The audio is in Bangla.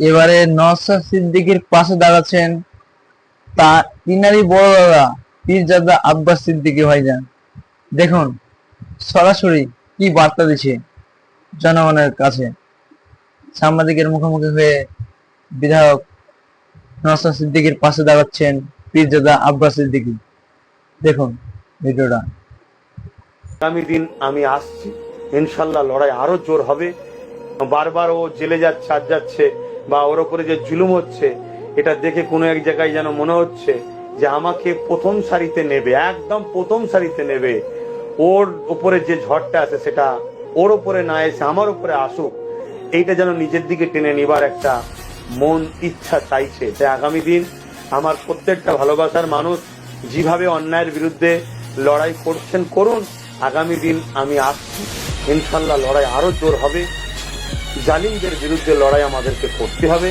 এবারে নওশাদ সিদ্দিকীর পাশে দাঁড়াচ্ছেন তা তিনারই বড় দাদা, পীরজাদা আব্বাস সিদ্দিকী ভাইজান। দেখুন, সরাসরি কি বার্তা দিচ্ছে জনগণের কাছে। সাংবাদিকের মুখোমুখি হয়ে বিধায়ক নওশাদ সিদ্দিকীর পাশে দাঁড়াচ্ছেন পীরজাদা আব্বাস সিদ্দিকী। দেখুন, ভিডিওটা। আগামী দিন আমি আসছি। ইনশাল্লাহ লড়াই আরও জোর হবে। বারবার ও জেলে যাচ্ছে আজ যাচ্ছে। বা ওর ওপরে যে জুলুম হচ্ছে, এটা দেখে কোনো এক জায়গায় যেন মনে হচ্ছে যে আমাকে প্রথম সারিতে নেবে, একদম প্রথম সারিতে নেবে। ওর ওপরে যে ঝড়টা আছে, সেটা ওর ওপরে না এসে আমার ওপরে আসুক, এইটা যেন নিজের দিকে টেনে নিবার একটা মন ইচ্ছা চাইছে। তাই আগামী দিন আমার প্রত্যেকটা ভালোবাসার মানুষ যেভাবে অন্যায়ের বিরুদ্ধে লড়াই করছেন, করুন। আগামী দিন আমি আসছি। ইনশাল্লাহ লড়াই আরও জোর হবে। জালিমদের বিরুদ্ধে লড়াই আমাদেরকে করতে হবে।